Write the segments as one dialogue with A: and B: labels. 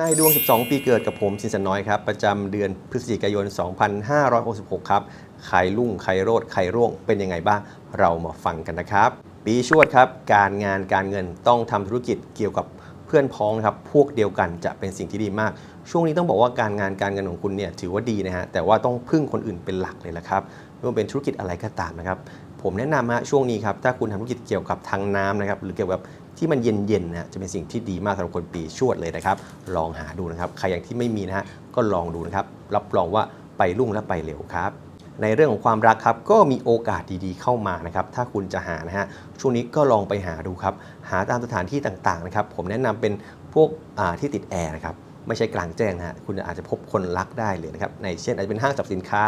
A: นายดวง 12 ปีเกิดกับผมสินสันน้อยครับ ประจำเดือนพฤศจิกายน 2566 ครับใครลุ่งใครโรดใครร่วงเป็นยังไงบ้าง เรามาฟังกันนะครับ ปีชวดครับ การงานการเงินต้องทำธุรกิจเกี่ยวกับเพื่อนพ้องนะครับพวกเดียวกันจะเป็นสิ่งที่ดีมาก ช่วงนี้ต้องบอกว่าการงานการเงินของคุณเนี่ยถือว่าดีนะฮะแต่ว่าต้องพึ่งคนอื่นเป็นหลักเลยละครับไม่ว่าเป็นธุรกิจอะไรก็ตามนะครับผมแนะนำฮะช่วงนี้ครับถ้าคุณทำธุรกิจเกี่ยวกับทางน้ำนะครับหรือเกี่ยวกับ ที่มันเย็นๆนะจะเป็นสิ่งที่ดีมากสำหรับคนปีชวดเลยนะครับ ลองหาดูนะครับ ใครอย่างที่ไม่มีนะฮะก็ลองดูนะครับ รับรองว่าไปรุ่งและไปเร็วครับในเรื่องของความรักครับก็มีโอกาสดีๆเข้ามานะครับถ้าคุณจะหานะฮะช่วงนี้ก็ลองไปหาดูครับ หาตามสถานที่ต่างๆนะครับผมแนะนำเป็นพวกที่ติดแอร์นะครับไม่ใช่กลางแจ้งนะฮะคุณอาจจะพบคนรักได้เลยนะครับในเช่นอาจจะเป็นห้างสรรพสินค้า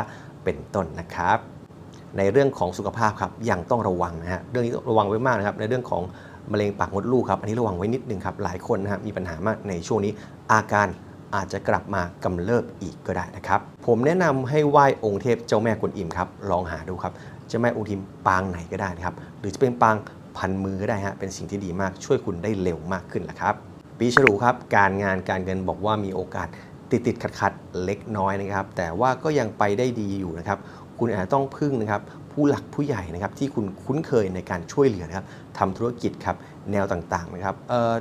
A: เป็นต้นนะครับ ในเรื่องของสุขภาพครับยังต้องระวังนะฮะเรื่องนี้ต้องระวังไว้มากนะครับในเรื่องของ มะเร็งปากมดลูกครับอันนี้ระวังไว้นิดนึงครับหลายคนนะฮะมีปัญหามากในช่วงนี้อาการอาจจะกลับมากำเริบอีกก็ได้นะครับ ผมแนะนำให้ไหว้องค์เทพเจ้าแม่กวนอิมครับลองหาดูครับเจ้าแม่องค์ทิมปางไหนก็ได้นะครับ หรือจะเป็นปางพันมือก็ได้ฮะเป็นสิ่งที่ดีมากช่วยคุณได้เร็วมากขึ้นแหละครับ ปีฉลูครับ การงานการเงินบอกว่ามีโอกาสติดติดขัดขัดเล็กน้อยนะครับ แต่ว่าก็ยังไปได้ดีอยู่นะครับ คุณอาจจะต้องพึ่งนะครับ ผู้หลักผู้ใหญ่นะครับที่คุณคุ้นเคยในการช่วยเหลือนะครับทำธุรกิจครับแนวต่างๆนะครับ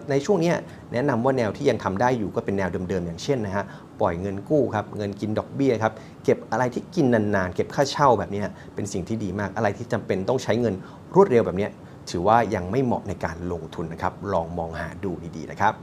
A: ในช่วงนี้แนะนำว่าแนวที่ยังทำได้อยู่ก็เป็นแนวเดิมๆ อย่างเช่นนะฮะปล่อยเงินกู้ครับเงินกินดอกเบี้ยครับเก็บอะไรที่กินนานๆ เก็บค่าเช่าแบบนี้เป็นสิ่งที่ดีมากอะไรที่จำเป็นต้องใช้เงินรวดเร็วแบบนี้ถือว่ายังไม่เหมาะในการลงทุนนะครับลองมองหาดูดีๆนะครับ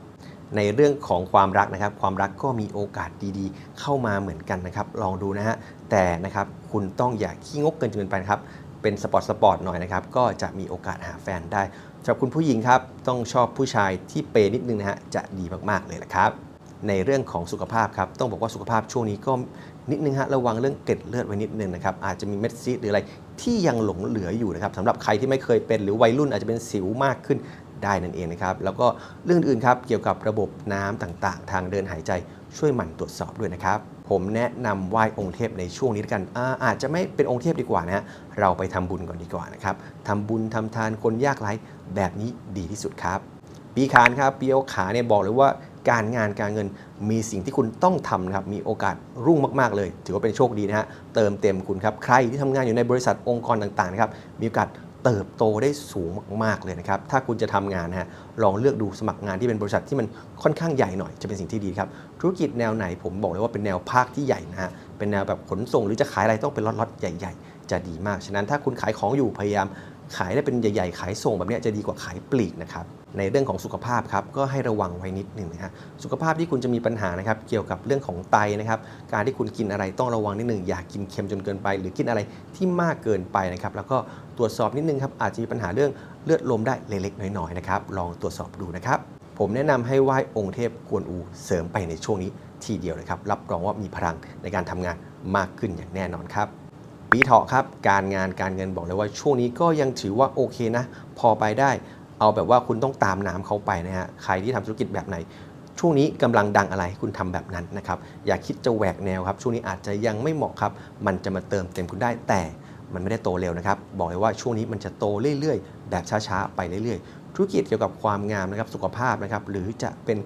A: ในเรื่องของความรักนะครับ ความรักก็มีโอกาสดีๆ เข้ามาเหมือนกันนะครับ ลองดูนะฮะ แต่นะครับคุณต้องอย่าขี้งกเกินจนไปนะครับ เป็นสปอร์ตสปอร์ตหน่อยนะครับ ก็จะมีโอกาสหาแฟนได้สำหรับคุณผู้หญิงครับ ต้องชอบผู้ชายที่เปย์นิดนึงนะฮะจะดีมากๆเลยแหละครับ ในเรื่องของสุขภาพครับ ต้องบอกว่าสุขภาพช่วงนี้ก็นิดนึงฮะระวังเรื่องเกล็ดเลือดไว้นิดนึงนะครับอาจจะมีเม็ดซีดหรืออะไรที่ยังหลงเหลืออยู่นะครับสำหรับใครที่ไม่เคยเป็นหรือวัยรุ่นอาจจะเป็นสิวมากขึ้นได้นั่นเองนะครับแล้วก็เรื่องอื่นครับเกี่ยวกับระบบน้ำต่างๆ ทางเดินหายใจช่วยหมั่นตรวจสอบด้วยนะครับ ผมแนะนำไหว้องค์เทพในช่วงนี้กันอาอาจจะไม่เป็นองค์เทพดีกว่านะฮะเราไปทำบุญก่อนดีกว่านะครับทำบุญทำทานคนยากไร้แบบนี้ดีที่สุดครับ ปีขานครับปีเอขาเนี่ยบอกเลยว่าการงานการเงินมีสิ่งที่คุณต้องทำนะครับมีโอกาสรุ่งมาก ๆ เลย ถือว่าเป็นโชคดีนะฮะเติมเต็มคุณครับใครที่ทำงานอยู่ในบริษัทองค์กรต่างๆนะครับมีโอกาส เติบโตได้สูงมาก ๆ เลยนะครับ ถ้าคุณจะทำงานนะฮะ ลองเลือกดูสมัครงานที่เป็นบริษัทที่มันค่อนข้างใหญ่หน่อยจะเป็นสิ่งที่ดีครับ ธุรกิจแนวไหนผมบอกเลยว่าเป็นแนวภาคที่ใหญ่นะฮะ เป็นแนวแบบขนส่งหรือจะขายอะไรต้องเป็นล็อตๆใหญ่ ๆ จะดีมาก ฉะนั้นถ้าคุณขายของอยู่พยายาม ขายได้เป็นใหญ่ๆ ขายส่งแบบนี้จะดีกว่าขายปลีกนะครับในเรื่องของสุขภาพครับก็ให้ระวังไว้นิดหนึ่งนะฮะสุขภาพที่คุณจะมีปัญหานะครับเกี่ยวกับเรื่องของไตนะครับการที่คุณกินอะไรต้องระวังนิดหนึ่งอย่ากินเค็มจนเกินไป หรือกินอะไรที่มากเกินไปนะครับแล้วก็ตรวจสอบนิดนึงครับอาจจะมีปัญหาเรื่องเลือดลมได้เล็กๆน้อยๆนะครับลองตรวจสอบดูนะครับผมแนะนำให้ไหว้องค์เทพกวนอูเสริมไปในช่วงนี้ทีเดียวเลยครับรับรองว่ามีพลังในการทำงานมากขึ้นอย่างแน่นอนครับ ปีเถาะครับการงานการเงินบอกเลยว่าช่วงนี้ก็ยังถือว่าโอเคนะ พอไปได้ เอาแบบว่าคุณต้องตามน้ำเขาไปนะฮะใครที่ทำธุรกิจแบบไหน ช่วงนี้กำลังดังอะไรคุณทำแบบนั้นนะครับอย่าคิดจะแหวกแนวครับ ช่วงนี้อาจจะยังไม่เหมาะครับ มันจะมาเติมเต็มคุณได้แต่มันไม่ได้โตเร็วนะครับ บอกเลยว่าช่วงนี้มันจะโตเรื่อยๆ แบบช้าๆ ไปเรื่อยๆ ธุรกิจเกี่ยวกับความงามนะครับ สุขภาพนะครับ หรือจะเป็น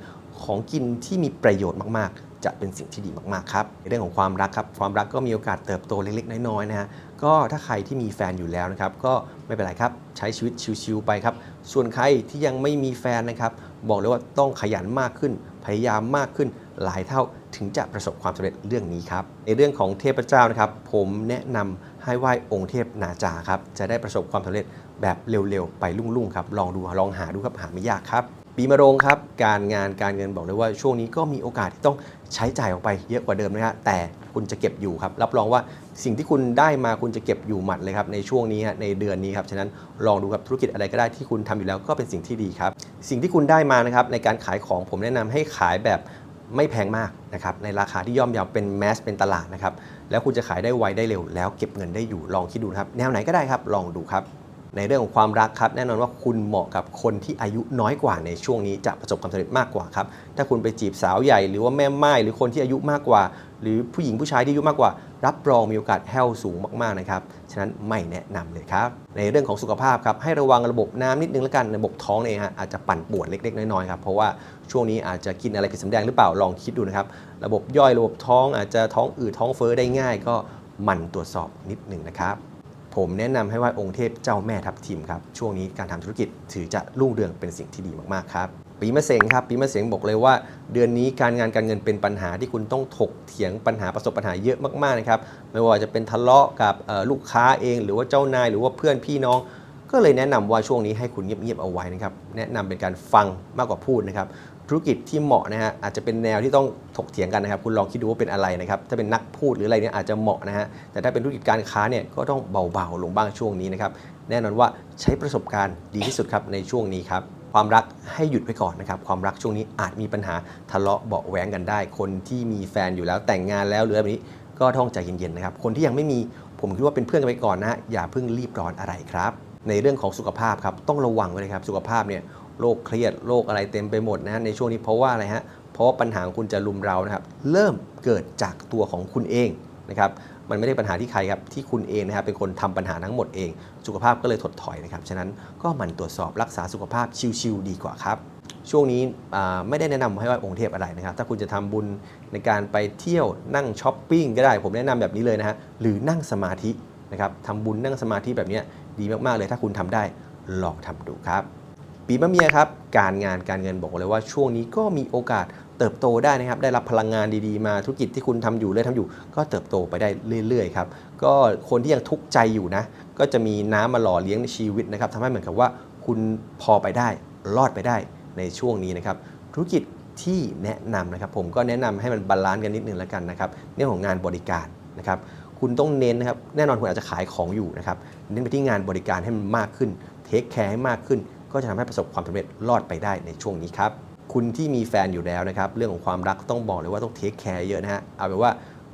A: ของกินที่มีประโยชน์มากๆ จะเป็นสิ่งที่ดีมากๆครับในเรื่องของความรักครับความรักก็มีโอกาสเติบโตเล็กๆ น้อยๆนะฮะก็ถ้าใครที่มีแฟนอยู่แล้วนะครับก็ไม่เป็นไรครับใช้ชีวิตชิวๆไปครับส่วนใครที่ยังไม่มีแฟนนะครับบอกเลยว่าต้องขยันมากขึ้น พยายามมากขึ้นหลายเท่าถึงจะประสบความสำเร็จเรื่องนี้ครับ ในเรื่องของเทพเจ้านะครับ ผมแนะนำให้ไหว้องค์เทพนาจาครับ จะได้ประสบความสำเร็จแบบเร็วๆ ไปรุ่งๆครับ ลองดูลองหาดูครับหาไม่ยากครับ ปีมะโรงครับ การงานการเงินบอกเลยว่าช่วงนี้ก็มีโอกาสที่ต้องใช้จ่ายออกไปเยอะกว่าเดิมนะฮะแต่คุณจะเก็บอยู่ครับ รับรองว่าสิ่งที่คุณได้มาคุณจะเก็บอยู่หมัดเลยครับ ในช่วงนี้ฮะในเดือนนี้ครับ ฉะนั้นลองดูครับธุรกิจอะไรก็ได้ที่คุณทำอยู่แล้วก็เป็นสิ่งที่ดีครับ สิ่งที่คุณได้มานะครับในการขายของผมแนะนำให้ขายแบบไม่แพงมากนะครับในราคาที่ย่อมเยาวเป็นแมสเป็นตลาดนะครับแล้วคุณจะขายได้ไวได้เร็ว แล้วเก็บเงินได้อยู่ลองคิดดูครับแนวไหนก็ได้ครับ ลองดูครับ ในเรื่องของความรักครับ แน่นอนว่าคุณเหมาะกับคนที่อายุน้อยกว่าในช่วงนี้จะประสบความสำเร็จมากกว่าครับ ถ้าคุณไปจีบสาวใหญ่หรือว่าแม่ไม้หรือคนที่อายุมากกว่า หรือผู้หญิงผู้ชายที่อายุมากกว่า รับรองมีโอกาสแห้วสูงมากๆนะครับ ฉะนั้นไม่แนะนำเลยครับ ในเรื่องของสุขภาพครับให้ระวังระบบน้ำนิดนึงแล้วกันระบบท้องเองฮะอาจจะปั่นปวนเล็ก ๆ น้อยๆครับเพราะว่าช่วงนี้อาจจะกินอะไรผิดสำแดงหรือเปล่าลองคิดดูนะครับระบบย่อยระบบท้องอาจจะท้องอืดท้องเฟ้อได้ง่าย ก็หมั่นตรวจสอบนิดหนึ่งนะครับ ผมแนะนำให้ไหว้องค์เทพเจ้าแม่ทับทิมครับ ช่วงนี้การทำธุรกิจถือจะรุ่งเรืองเป็นสิ่งที่ดีมากๆครับ ปีมะเสงครับ ปีมะเสงบอกเลยว่า เดือนนี้การงานการเงินเป็นปัญหาที่คุณต้องถกเถียงปัญหาประสบปัญหาเยอะมากๆนะครับไม่ว่าจะเป็นทะเลาะกับลูกค้าเอง หรือว่าเจ้านายหรือว่าเพื่อนพี่น้องก็เลยแนะนำว่าช่วงนี้ให้คุณเงียบๆเอาไว้นะครับ แนะนำเป็นการฟังมากกว่าพูดนะครับ ธุรกิจที่เหมาะนะฮะอาจจะเป็นแนวที่ต้องถกเถียงกันนะครับ คุณลองคิดดูว่าเป็นอะไรนะครับถ้าเป็นนักพูดหรืออะไรเนี่ยอาจจะเหมาะนะฮะแต่ถ้าเป็นธุรกิจการค้าเนี่ยก็ต้องเบาๆลงบ้างช่วงนี้นะครับแน่นอนว่าใช้ประสบการณ์ดีที่สุดครับในช่วงนี้ครับความรักให้หยุดไว้ก่อนนะครับ ความรักช่วงนี้อาจมีปัญหาทะเลาะเบาะแว้งกันได้ คนที่มีแฟนอยู่แล้วแต่งงานแล้วหรืออะไรแบบนี้ก็ต้องใจเย็นๆนะครับคนที่ยังไม่มีผมคิดว่าเป็นเพื่อนกันไปก่อนนะฮะอย่าเพิ่งรีบร้อนอะไรครับ ในเรื่องของสุขภาพครับต้องระวังไว้เลยครับสุขภาพเนี่ย โรคเครียดโรคอะไรเต็มไปหมดนะฮะในช่วงนี้เพราะว่าอะไรฮะเพราะว่าปัญหาของคุณจะลุมเรานะครับเริ่มเกิดจากตัวของคุณเองนะครับมันไม่ได้ปัญหาที่ใครครับที่คุณเองนะครับเป็นคนทำปัญหาทั้งหมดเอง สุขภาพก็เลยถดถอยนะครับฉะนั้นก็มันตรวจสอบรักษาสุขภาพชิวๆดีกว่าครับช่วงนี้ไม่ได้แนะนำให้ไหว้องค์เทพอะไรนะครับ ถ้าคุณจะทำบุญในการไปเที่ยวนั่งช้อปปิ้งก็ได้ ผมแนะนำแบบนี้เลยนะฮะ หรือนั่งสมาธินะครับทำบุญนั่งสมาธิแบบนี้ดีมาก ๆ เลยถ้าคุณทำได้ลองทำดูครับ ปีมะเมียครับการงานการเงินบอกเลยว่าช่วงนี้ก็มีโอกาสเติบโตได้นะครับได้รับพลังงานดีๆมาธุรกิจที่คุณทำอยู่เลยทำอยู่ ก็เติบโตไปได้เรื่อยๆครับก็คนที่ยังทุกข์ใจอยู่นะ ก็จะมีน้ำมาหล่อเลี้ยงชีวิตนะครับทำให้เหมือนกับว่าคุณพอไปได้รอดไปได้ในช่วงนี้นะครับธุรกิจที่แนะนำนะครับ ผมก็แนะนำให้มันบาลานซ์กันนิดนึงแล้วกันนะครับเรื่องของงานบริการนะครับคุณต้องเน้นนะครับแน่นอนคุณอาจจะขายของอยู่นะครับเน้นไปที่งานบริการให้มันมากขึ้นเทคแคร์ให้มากขึ้น ก็จะทำให้ประสบความสำเร็จรอดไปได้ในช่วงนี้ครับ คุณที่มีแฟนอยู่แล้วนะครับ เรื่องของความรักต้องบอกเลยว่าต้องเทคแคร์เยอะนะฮะ เอาเป็นว่า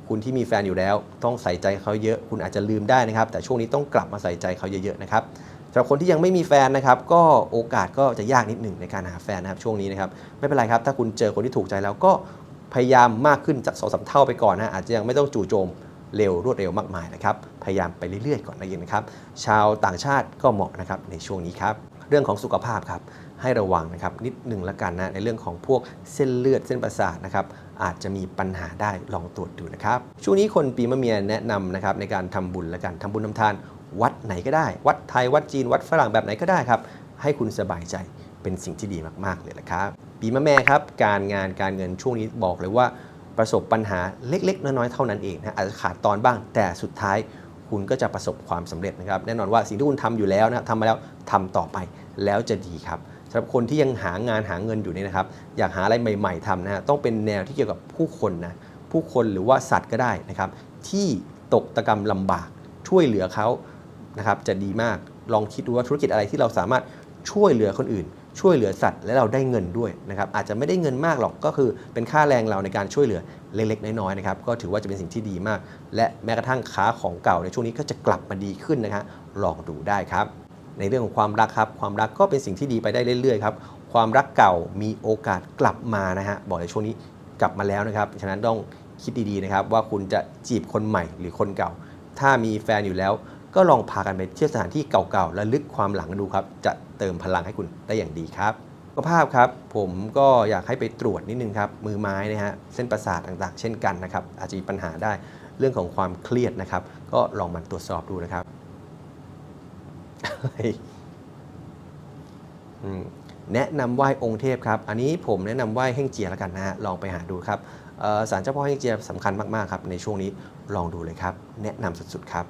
A: คุณที่มีแฟนอยู่แล้ว ต้องใส่ใจเขาเยอะ คุณอาจจะลืมได้นะครับ แต่ช่วงนี้ต้องกลับมาใส่ใจเขาเยอะๆนะครับสำหรับคนที่ยังไม่มีแฟนนะครับ ก็โอกาสก็จะยากนิดหนึ่งในการหาแฟนนะครับ ช่วงนี้นะครับ ไม่เป็นไรครับ ถ้าคุณเจอคนที่ถูกใจแล้วก็พยายามมากขึ้นจากสองสามเท่าไปก่อนนะอาจจะยังไม่ต้องจู่โจมเร็วรวดเร็วมากมายนะครับ พยายามไปเรื่อยๆก่อนนะยินนะครับ ชาวต่างชาติก็เหมาะนะครับในช่วงนี้ครับ เรื่องของสุขภาพครับให้ระวังนะครับนิดหนึ่งละกันนะในเรื่องของพวกเส้นเลือดเส้นประสาทนะครับอาจจะมีปัญหาได้ลองตรวจดูนะครับช่วงนี้คนปีมะเมียแนะนำนะครับในการทำบุญและกันทำบุญทำทาน วัดไหนก็ได้ วัดไทยวัดจีน วัดฝรั่งแบบไหนก็ได้ครับให้คุณสบายใจเป็นสิ่งที่ดีมากๆเลยละครับ ปีมะแม่ครับการงานการเงินช่วงนี้บอกเลยว่าประสบปัญหาเล็ก ๆ น้อยๆเท่านั้นเองนะอาจจะขาดตอนบ้างแต่สุดท้าย คุณก็จะประสบความสำเร็จนะครับ แน่นอนว่าสิ่งที่คุณทำอยู่แล้วนะทำมาแล้วทำต่อไปแล้วจะดีครับสำหรับคนที่ยังหางานหาเงินอยู่เนี่ยนะครับ อยากหาอะไรใหม่ ๆทำนะฮะต้องเป็นแนวที่เกี่ยวกับผู้คนนะผู้คนหรือว่าสัตว์ก็ได้นะครับ ที่ตกตะกรรมลำบากช่วยเหลือเขานะครับจะดีมากลองคิดดูว่าธุรกิจอะไรที่เราสามารถช่วยเหลือคนอื่น ช่วยเหลือสัตว์และเราได้เงินด้วยนะครับอาจจะไม่ได้เงินมากหรอกก็คือเป็นค่าแรงเราในการช่วยเหลือ เล็กๆ น้อยๆนะครับก็ถือว่าจะเป็นสิ่งที่ดีมาก และแม้กระทั่งค้าของเก่าในช่วงนี้ก็จะกลับมาดีขึ้นนะฮะลองดูได้ครับ ในเรื่องของความรักครับ ความรักก็เป็นสิ่งที่ดีไปได้เรื่อยๆครับความรักเก่ามีโอกาสกลับมานะฮะบอกในช่วงนี้กลับมาแล้วนะครับฉะนั้นต้องคิดดีๆนะครับว่าคุณจะจีบคนใหม่หรือคนเก่า ถ้ามีแฟนอยู่แล้วก็ลองพากันไปเที่ยวสถานที่เก่าๆและลึกความหลังดูครับ จะเติมพลังให้คุณได้อย่างดีครับ ขภาพครับ ผมก็อยากให้ไปตรวจนิดนึงครับ มือไม้นะฮะเส้นประสาทต่างๆ เช่นกันนะครับ อาจจะมีปัญหาได้เรื่องของความเครียดนะครับ ก็ลองมันตรวจสอบดูนะครับอืมแนะนำไหว้องค์เทพครับ อันนี้ผมแนะนำไหว้เฮ่งเจียแล้วกันนะฮะลองไปหาดูครับเอ่อศาลเจ้าพ่อเฮ่งเจียสำคัญมากๆครับในช่วงนี้ลองดูเลยครับ แนะนำสุดๆครับ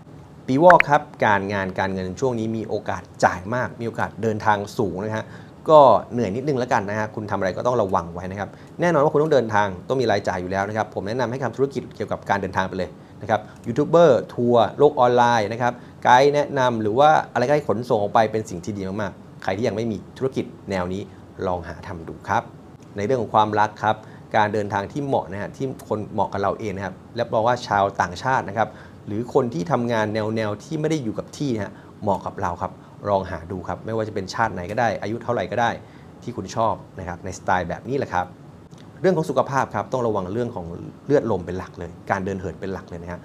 A: ปีวอกครับการงานการเงินช่วงนี้มีโอกาสจ่ายมาก มีโอกาสเดินทางสูงนะฮะ ก็เหนื่อยนิดนึงแล้วกันนะฮะคุณทำอะไรก็ต้องระวังไว้นะครับแน่นอนว่าคุณต้องเดินทางต้องมีรายจ่ายอยู่แล้วนะครับผมแนะนำให้ทำธุรกิจเกี่ยวกับการเดินทางไปเลยนะครับยูทูบเบอร์ทัวร์โลกออนไลน์นะครับไกด์แนะนำหรือว่าอะไรก็ให้ขนส่งออกไปเป็นสิ่งที่ดีมากๆใครที่ยังไม่มีธุรกิจแนวนี้ลองหาทำดูครับ ในเรื่องของความรักครับการเดินทางที่เหมาะนะฮะที่คนเหมาะกับเราเองนะครับและบอกว่าชาวต่างชาตินะครับหรือคนที่ทำงานแนวแนวที่ไม่ได้อยู่กับที่นะฮะเหมาะกับเราครับ ลองหาดูครับ ไม่ว่าจะเป็นชาติไหนก็ได้ อายุเท่าไหร่ก็ได้ที่คุณชอบนะครับในสไตล์แบบนี้แหละครับเรื่องของสุขภาพครับต้องระวังเรื่องของเลือดลมเป็นหลักเลย การเดินเหินเป็นหลักเลยนะฮะ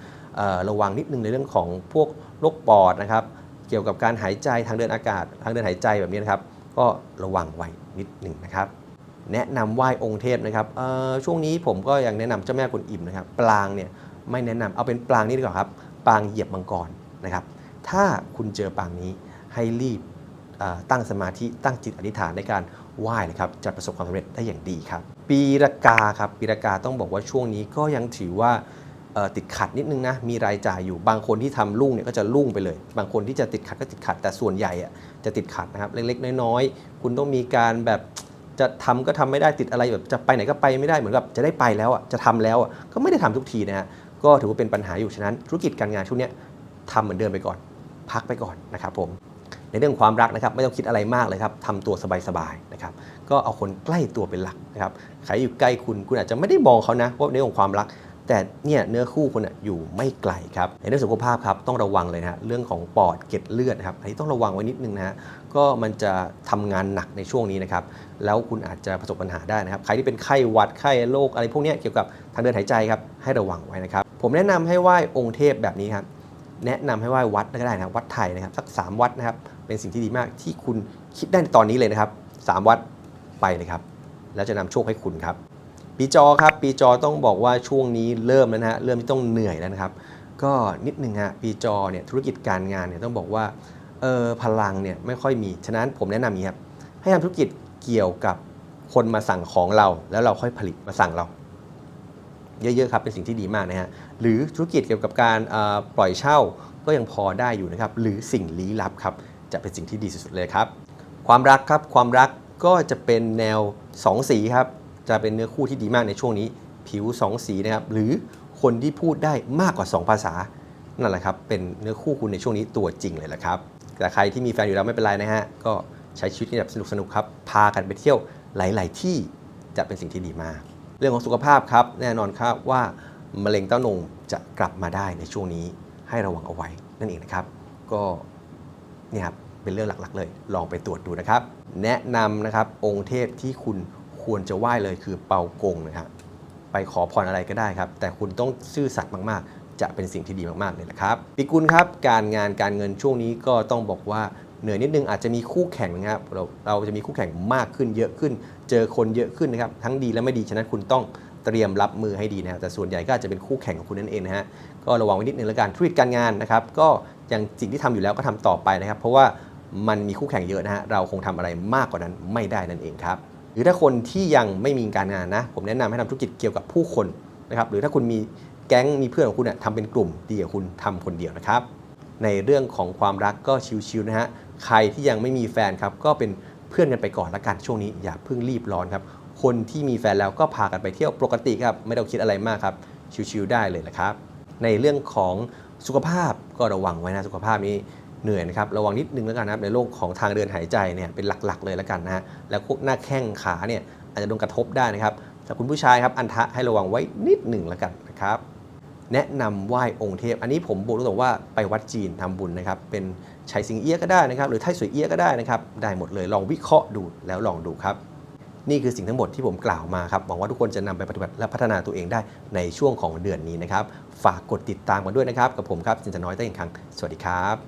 A: ระวังนิดนึงในเรื่องของพวกโรคปอดนะครับเกี่ยวกับการหายใจทางเดินอากาศ ทางเดินหายใจแบบนี้นะครับก็ระวังไว้นิดหนึ่งนะครับแนะนำไหว้องค์เทพนะครับช่วงนี้ผมก็ยังแนะนำเจ้าแม่กวนอิมนะครับปลางเนี่ยไม่แนะนำเอาเป็นปลางนี่ดีกว่าครับปลางเหยียบมังกรนะครับถ้าคุณเจอปลางนี้ ให้รีบตั้งสมาธิตั้งจิตอธิษฐานในการไหว้เลยครับจะประสบความสำเร็จได้อย่างดีครับ ปีรากาครับปีรากาต้องบอกว่าช่วงนี้ก็ยังถือว่าติดขัดนิดนึงนะมีรายจ่ายอยู่บางคนที่ทำลุ่งเนี่ยก็จะลุ่งไปเลย บางคนที่จะติดขัดก็ติดขัด แต่ส่วนใหญ่อะจะติดขัดนะครับเล็กๆ น้อยๆ คุณต้องมีการแบบจะทำก็ทำไม่ได้ติดอะไรแบบจะไปไหนก็ไปไม่ได้เหมือนกับจะได้ไปแล้วอะจะทำแล้วอะก็ไม่ได้ทำทุกทีนะฮะก็ถือว่าเป็นปัญหาอยู่ฉะนั้นธุรกิจการงานช่วงนี้ทำเหมือนเดิมไปก่อน พักไปก่อนนะครับผม ในเรื่องความรักนะครับไม่ต้องคิดอะไรมากเลยครับทำตัวสบายๆนะครับก็เอาคนใกล้ตัวเป็นหลักนะครับใครอยู่ใกล้คุณคุณอาจจะไม่ได้มองเขานะว่าในเรื่องของความรัก แต่เนี่ยเนื้อคู่คุณอะอยู่ไม่ไกลครับในเรื่องสุขภาพครับต้องระวังเลยนะฮะเรื่องของปอดเกล็ดเลือดนะครับอันนี้ต้องระวังไว้นิดนึงนะฮะก็มันจะทำงานหนักในช่วงนี้นะครับแล้วคุณอาจจะประสบปัญหาได้นะครับใครที่เป็นไข้หวัดไข้โรคอะไรพวกนี้เกี่ยวกับทางเดินหายใจครับให้ระวังไว้นะครับผมแนะนำให้ไหว้องค์เทพแบบนี้ครับ แนะนำให้ไหว้วัดก็ได้นะวัดไทยนะครับสัก 3 วัดนะครับ เป็นสิ่งที่ดีมากที่คุณคิดได้ในตอนนี้เลยนะครับ 3 วัดไปเลยครับ แล้วจะนำโชคให้คุณครับ ปีจอครับปีจอต้องบอกว่าช่วงนี้เริ่มแล้วนะฮะเริ่มที่ต้องเหนื่อยแล้วนะครับ ก็นิดหนึ่งฮะปีจอเนี่ยธุรกิจการงานเนี่ยต้องบอกว่าเออพลังเนี่ยไม่ค่อยมีฉะนั้นผมแนะนำนี้ครับให้ทำธุรกิจเกี่ยวกับคนมาสั่งของเรา แล้วเราค่อยผลิตมาสั่งเรา เยอะๆครับเป็นสิ่งที่ดีมากนะฮะหรือธุรกิจเกี่ยวกับการปล่อยเช่าก็ยังพอได้อยู่นะครับหรือสิ่งลี้ลับครับจะเป็นสิ่งที่ดีสุดๆเลยครับ ความรักครับความรักก็จะเป็นแนว 2 สีครับจะเป็นเนื้อคู่ที่ดีมากในช่วงนี้ ผิว 2 สีนะครับหรือคนที่พูดได้มากกว่า 2 ภาษานั่นแหละครับเป็นเนื้อคู่คุณในช่วงนี้ตัวจริงเลยแหละครับแต่ใครที่มีแฟนอยู่แล้วไม่เป็นไรนะฮะก็ใช้ชีวิตแบบสนุกๆครับพากันไปเที่ยวหลาย ๆ ที่จะเป็นสิ่งที่ดีมาก เรื่องของสุขภาพครับ แน่นอนครับว่ามะเร็งเต้านมจะกลับมาได้ในช่วงนี้ให้ระวังเอาไว้นั่นเองนะครับ ก็เนี่ยครับเป็นเรื่องหลักๆ เลย ลองไปตรวจดูนะครับ แนะนำนะครับองค์เทพที่คุณควรจะไหว้เลยคือเปากงนะครับไปขอพรอะไรก็ได้ครับ แต่คุณต้องซื่อสัตย์มากๆ จะเป็นสิ่งที่ดีมากๆเลยนะครับปีกุลครับ การงานการเงินช่วงนี้ก็ต้องบอกว่า เหนื่อยนิดนึงอาจจะมีคู่แข่งนะครับเราเราจะมีคู่แข่งมากขึ้นเยอะขึ้น เจอคนเยอะขึ้นนะครับทั้งดีและไม่ดีฉะนั้นคุณต้องเตรียมรับมือให้ดีนะครับแต่ส่วนใหญ่ก็อาจจะเป็นคู่แข่งของคุณนั่นเองนะฮะก็ระวังไว้นิดนึงแล้วกันธุรกิจการงานนะครับก็อย่างสิ่งที่ทำอยู่แล้วก็ทำต่อไปนะครับ เพราะว่ามันมีคู่แข่งเยอะนะฮะเราคงทำอะไรมากกว่านั้นไม่ได้นั่นเองครับหรือถ้าคนที่ยังไม่มีการงานนะ ผมแนะนำให้ทำธุรกิจเกี่ยวกับผู้คนนะครับหรือถ้าคุณมีแก๊งมีเพื่อนของคุณเนี่ยทำเป็นกลุ่มดีกว่าคุณทำคนเดียวนะครับในเรื่องของความรักก็ชิวๆนะฮะ ใครที่ยังไม่มีแฟนครับก็เป็นเพื่อนกันไปก่อนละกันช่วงนี้อย่าเพิ่งรีบร้อนครับ คนที่มีแฟนแล้วก็พากันไปเที่ยวปกติครับ ไม่ต้องคิดอะไรมากครับ ชิวๆได้เลยนะครับ ในเรื่องของสุขภาพก็ระวังไว้นะสุขภาพนี้เหนื่อยนะครับระวังนิดนึงแล้วกันนะครับในโรคของทางเดินหายใจเนี่ยเป็นหลักๆ เลยแล้วกันนะฮะแล้วพวกหน้าแข้งขาเนี่ยอาจจะโดนกระทบได้นะครับแต่คุณผู้ชายครับอันทะให้ระวังไว้นิดหนึ่งแล้วกันนะครับ แนะนำไหว้องค์เทพ อันนี้ผมบอกตรงว่าไปวัดจีนทำบุญนะครับ เป็นชัยสิงเอี้ยก็ได้นะครับ หรือไทสวยเอี้ยก็ได้นะครับ ได้หมดเลยลองวิเคราะห์ดูแล้วลองดูครับ นี่คือสิ่งทั้งหมดที่ผมกล่าวมาครับหวังว่าทุกคนจะนำไปปฏิบัติและพัฒนาตัวเองได้ในช่วงของเดือนนี้นะครับ ฝากกดติดตามกันด้วยนะครับ กับผมครับสินจะน้อยได้อีกครั้งสวัสดีครับ